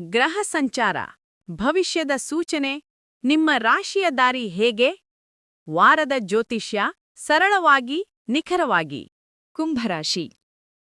ಗ್ರಹ ಸಂಚಾರ, ಭವಿಷ್ಯದ ಸೂಚನೆ, ನಿಮ್ಮ ರಾಶಿಯ ದಾರಿ ಹೇಗೆ? ವಾರದ ಜ್ಯೋತಿಷ್ಯ, ಸರಳವಾಗಿ, ನಿಖರವಾಗಿ. ಕುಂಭರಾಶಿ,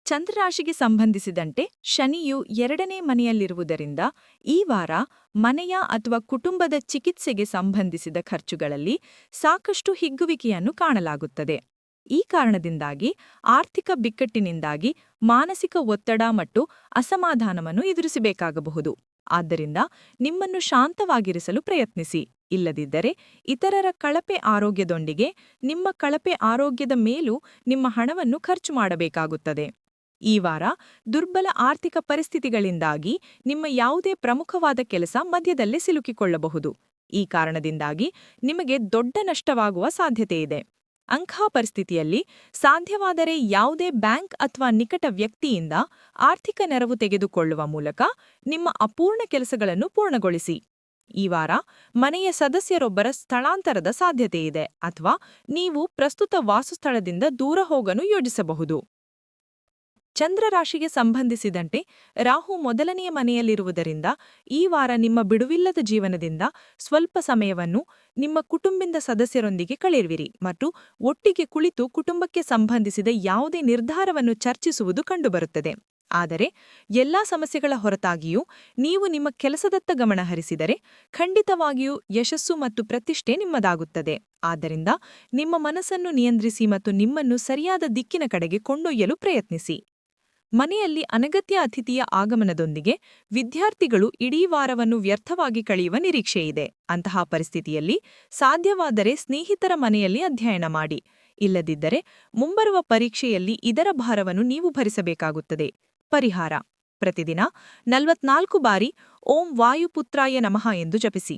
ಚಂದ್ರರಾಶಿಗೆ ಸಂಬಂಧಿಸಿದಂತೆ ಶನಿಯು ಎರಡನೇ ಮನೆಯಲ್ಲಿರುವುದರಿಂದ ಈ ವಾರ ಮನೆಯ ಅಥವಾ ಕುಟುಂಬದ ಚಿಕಿತ್ಸೆಗೆ ಸಂಬಂಧಿಸಿದ ಖರ್ಚುಗಳಲ್ಲಿ ಸಾಕಷ್ಟು ಹಿಗ್ಗುವಿಕೆಯನ್ನು ಕಾಣಲಾಗುತ್ತದೆ. ಈ ಕಾರಣದಿಂದಾಗಿ, ಆರ್ಥಿಕ ಬಿಕ್ಕಟ್ಟಿನಿಂದಾಗಿ ಮಾನಸಿಕ ಒತ್ತಡ ಮತ್ತು ಅಸಮಾಧಾನವನ್ನು ಎದುರಿಸಬೇಕಾಗಬಹುದು. ಆದ್ದರಿಂದ ನಿಮ್ಮನ್ನು ಶಾಂತವಾಗಿರಿಸಲು ಪ್ರಯತ್ನಿಸಿ. ಇಲ್ಲದಿದ್ದರೆ ಇತರರ ಕಳಪೆ ಆರೋಗ್ಯದೊಂದಿಗೆ ನಿಮ್ಮ ಕಳಪೆ ಆರೋಗ್ಯದ ಮೇಲೂ ನಿಮ್ಮ ಹಣವನ್ನು ಖರ್ಚು ಮಾಡಬೇಕಾಗುತ್ತದೆ. ಈ ವಾರ ದುರ್ಬಲ ಆರ್ಥಿಕ ಪರಿಸ್ಥಿತಿಗಳಿಂದಾಗಿ ನಿಮ್ಮ ಯಾವುದೇ ಪ್ರಮುಖವಾದ ಕೆಲಸ ಮಧ್ಯದಲ್ಲೇ ಸಿಲುಕಿಕೊಳ್ಳಬಹುದು. ಈ ಕಾರಣದಿಂದಾಗಿ ನಿಮಗೆ ದೊಡ್ಡ ನಷ್ಟವಾಗುವ ಸಾಧ್ಯತೆಯಿದೆ. ಅಂತಹ ಪರಿಸ್ಥಿತಿಯಲ್ಲಿ ಸಾಧ್ಯವಾದರೆ ಯಾವುದೇ ಬ್ಯಾಂಕ್ ಅಥವಾ ನಿಕಟ ವ್ಯಕ್ತಿಯಿಂದ ಆರ್ಥಿಕ ನೆರವು ತೆಗೆದುಕೊಳ್ಳುವ ಮೂಲಕ ನಿಮ್ಮ ಅಪೂರ್ಣ ಕೆಲಸಗಳನ್ನು ಪೂರ್ಣಗೊಳಿಸಿ. ಈ ವಾರ ಮನೆಯ ಸದಸ್ಯರೊಬ್ಬರ ಸ್ಥಳಾಂತರದ ಸಾಧ್ಯತೆಯಿದೆ ಅಥವಾ ನೀವು ಪ್ರಸ್ತುತ ವಾಸಸ್ಥಳದಿಂದ ದೂರ ಹೋಗಲು ಯೋಜಿಸಬಹುದು. ಚಂದ್ರರಾಶಿಗೆ ಸಂಬಂಧಿಸಿದಂತೆ ರಾಹು ಮೊದಲನೆಯ ಮನೆಯಲ್ಲಿರುವುದರಿಂದ ಈ ವಾರ ನಿಮ್ಮ ಬಿಡುವಿಲ್ಲದ ಜೀವನದಿಂದ ಸ್ವಲ್ಪ ಸಮಯವನ್ನು ನಿಮ್ಮ ಕುಟುಂಬದ ಸದಸ್ಯರೊಂದಿಗೆ ಕಳೆಯುವಿರಿ ಮತ್ತು ಒಟ್ಟಿಗೆ ಕುಳಿತು ಕುಟುಂಬಕ್ಕೆ ಸಂಬಂಧಿಸಿದ ಯಾವುದೇ ನಿರ್ಧಾರವನ್ನು ಚರ್ಚಿಸುವುದು ಕಂಡುಬರುತ್ತದೆ. ಆದರೆ ಎಲ್ಲಾ ಸಮಸ್ಯೆಗಳ ಹೊರತಾಗಿಯೂ ನೀವು ನಿಮ್ಮ ಕೆಲಸದತ್ತ ಗಮನ ಹರಿಸಿದರೆ ಖಂಡಿತವಾಗಿಯೂ ಯಶಸ್ಸು ಮತ್ತು ಪ್ರತಿಷ್ಠೆ ನಿಮ್ಮದಾಗುತ್ತದೆ. ಆದ್ದರಿಂದ ನಿಮ್ಮ ಮನಸ್ಸನ್ನು ನಿಯಂತ್ರಿಸಿ ಮತ್ತು ನಿಮ್ಮನ್ನು ಸರಿಯಾದ ದಿಕ್ಕಿನ ಕಡೆಗೆ ಕೊಂಡೊಯ್ಯಲು ಪ್ರಯತ್ನಿಸಿ. ಮನೆಯಲ್ಲಿ ಅನಗತ್ಯ ಅತಿಥಿಯ ಆಗಮನದೊಂದಿಗೆ ವಿದ್ಯಾರ್ಥಿಗಳು ಇಡೀ ವಾರವನ್ನು ವ್ಯರ್ಥವಾಗಿ ಕಳೆಯುವ ನಿರೀಕ್ಷೆಯಿದೆ ಅಂತಹ ಪರಿಸ್ಥಿತಿಯಲ್ಲಿ ಸಾಧ್ಯವಾದರೆ ಸ್ನೇಹಿತರ ಮನೆಯಲ್ಲಿ ಅಧ್ಯಯನ ಮಾಡಿ. ಇಲ್ಲದಿದ್ದರೆ ಮುಂಬರುವ ಪರೀಕ್ಷೆಯಲ್ಲಿ ಇದರ ಭಾರವನ್ನು ನೀವು ಭರಿಸಬೇಕಾಗುತ್ತದೆ. ಪರಿಹಾರ. ಪ್ರತಿದಿನ ನಲವತ್ನಾಲ್ಕು ಬಾರಿ ಓಂ ವಾಯುಪುತ್ರಾಯ ನಮಃ ಎಂದು ಜಪಿಸಿ.